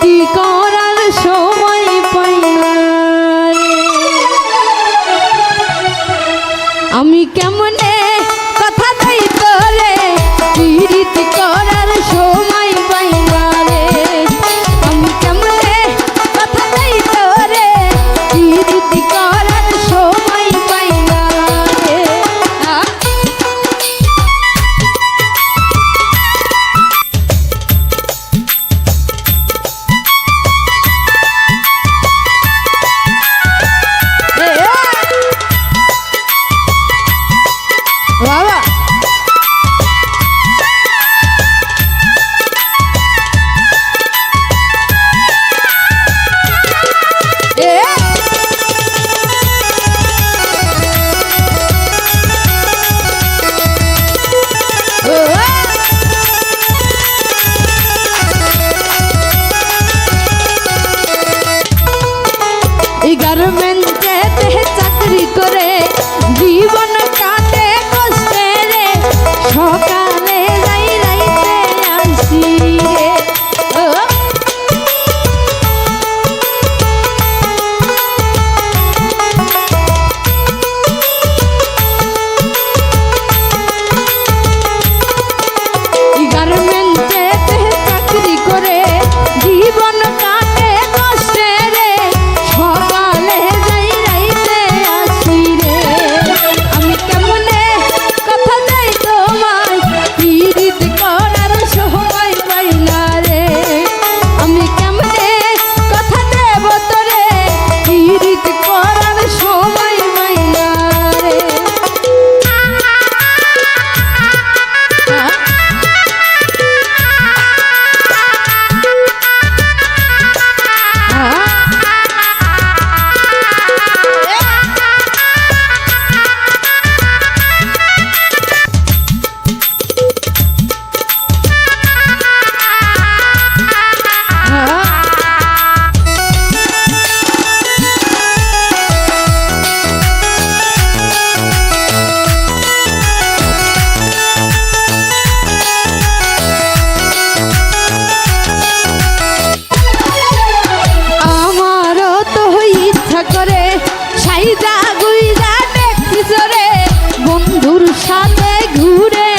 ভক্তি করার সময় পাই আমি কেমনে কথা তাই তোরে করার সময় বন্ধুর সাথে ঘুরে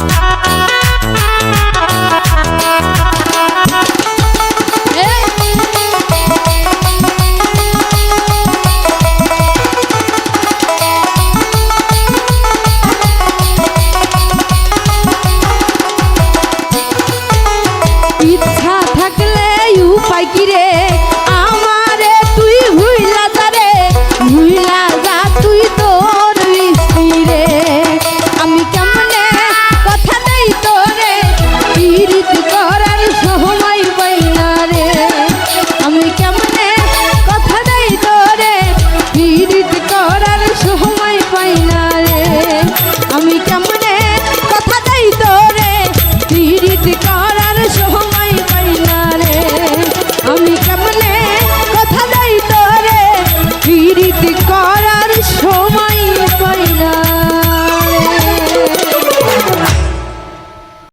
Oh, ha ha!